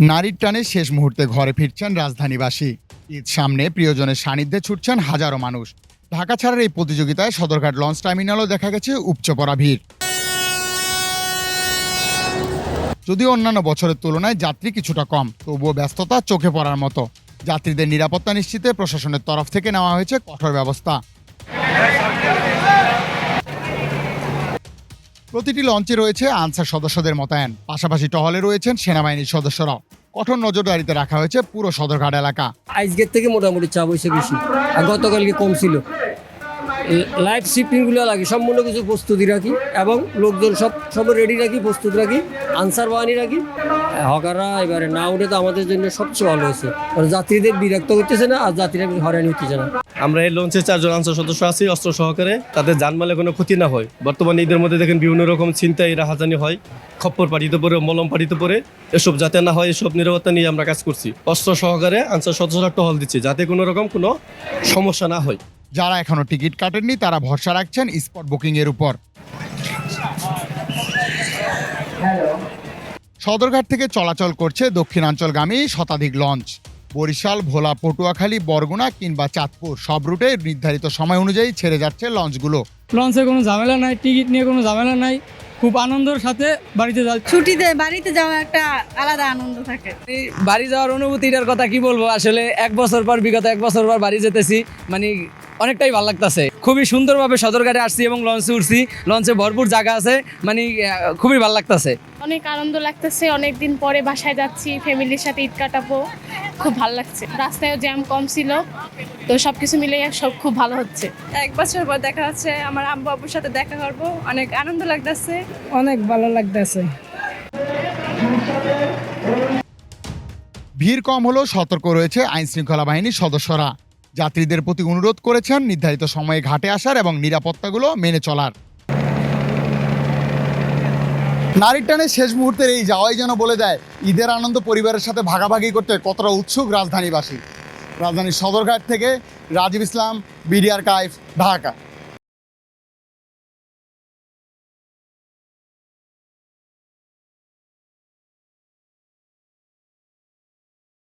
নারীর টানে শেষ মুহূর্তে ঘরে ফিরছেন রাজধানীবাসী। ঈদ সামনে প্রিয়জনের সান্নিধ্যে ছুটছেন হাজারো মানুষ। ঢাকা ছাড়ার এই প্রতিযোগিতায় সদরঘাট লঞ্চ টার্মিনালও দেখা গেছে উপচে পড়া ভিড়। যদিও অন্যান্য বছরের তুলনায় যাত্রী কিছুটা কম, তবুও ব্যস্ততা চোখে পড়ার মতো। যাত্রীদের নিরাপত্তা নিশ্চিতে প্রশাসনের তরফ থেকে নেওয়া হয়েছে কঠোর ব্যবস্থা। প্রতিটি লঞ্চে রয়েছে আনসার সদস্যদের মোতায়েন। পাশাপাশি টহলে রয়েছেন সেনাবাহিনীর সদস্যরাও। কঠোর নজরদারিতে রাখা হয়েছে পুরো সদরঘাট এলাকা। আজকের থেকে মোটামুটি চাপ হয়েছে বেশি। আর গতকালকে কম ছিল। লাইফ শিপিংগুলো লাগে সম্পূর্ণ কিছু প্রস্তুতি রাখি এবং লোকজন সব সব রেডি রাখি, প্রস্তুত রাখি, আনসার বাহিনী রাখি। হকাররা এবারে না উঠে তো আমাদের জন্য সবচেয়ে ভালো হয়েছে। কারণ যাত্রীদের বিরক্ত করতেছে না আর যাত্রীরা হয়রানি হতেছে না। আমরা এই লঞ্চে চারজন আনসার সদস্য আছি, অস্ত্র সহকারে। তাদের জানমালে কোনো ক্ষতি না হয়। বর্তমানে ঈদের মধ্যে দেখেন বিভিন্ন রকম চিন্তায় রাহাজানি হয়। খপ্পর পাঠিতে পরে মলম পাঠিতে পরে এসব যাতে না হয়, এসব নিরাপত্তা নিয়ে আমরা কাজ করছি। অস্ত্র সহকারে আনসার সদস্যরা টহল দিচ্ছে, যাতে কোনো রকম কোনো সমস্যা না হয়। যারা এখনও টিকিট কাটেননি তারা ভরসা রাখছেন স্পট বুকিং এর উপর। সদরঘাট থেকে চলাচল করছে দক্ষিণাঞ্চলগামী শতাধিক লঞ্চ। বরিশাল ভোলা পটুয়াখালী বরগুনা কিংবা চাঁদপুর সব রুটে নির্ধারিত সময় অনুযায়ী ছেড়ে যাচ্ছে লঞ্চগুলো। লঞ্চে কোনো ঝামেলা নাই টিকিট নিয়ে কোনো ঝামেলা নাই। খুব আনন্দের সাথে বাড়িতে যাচ্ছি। ছুটিতে বাড়িতে যাওয়া একটা আলাদা আনন্দ থাকে। এই বাড়ি যাওয়ার অনুভূতিটার কথা কি বলব? আসলে এক বছর পর বিগত এক বছর পর বাড়ি যেতেছি। মানে অনেকটাই ভালো লাগতেছে। খুবই সুন্দরভাবে সদরঘাটে আসছি এবং লঞ্চে উঠছি। লঞ্চে ভরপুর জায়গা আছে মানে খুবই ভালো লাগতেছে। অনেক আনন্দ লাগতেছে অনেক দিন পরে বাসায় যাচ্ছি ফ্যামিলির সাথে ঈদ কাটাবো। খুব ভালো লাগছে। রাস্তায়ও জ্যাম কম ছিল তো সব কিছু মিলে সব খুব ভালো হচ্ছে। এক বছর পর দেখা হচ্ছে আমার আম্মু আব্বুর সাথে দেখা করব। অনেক আনন্দ লাগতেছে। অনেক ভালো লাগতেছে। ভিড় কম হলেও সতর্ক রয়েছে আইন শৃঙ্খলা বাহিনীর সদস্যরা। যাত্রীদের প্রতি অনুরোধ করেছেন নির্ধারিত সময়ে ঘাটে আসার এবং নিরাপত্তাগুলো মেনে চলার। নারীর টানে শেষ মুহূর্তের এই যাওয়াই যেন বলে দেয়, ঈদের আনন্দ পরিবারের সাথে ভাগাভাগি করতে কতটা উৎসুক রাজধানীবাসী। রাজধানীর সদরঘাট থেকে রাজীব ইসলাম, বিডিআর কাইফ ঢাকা।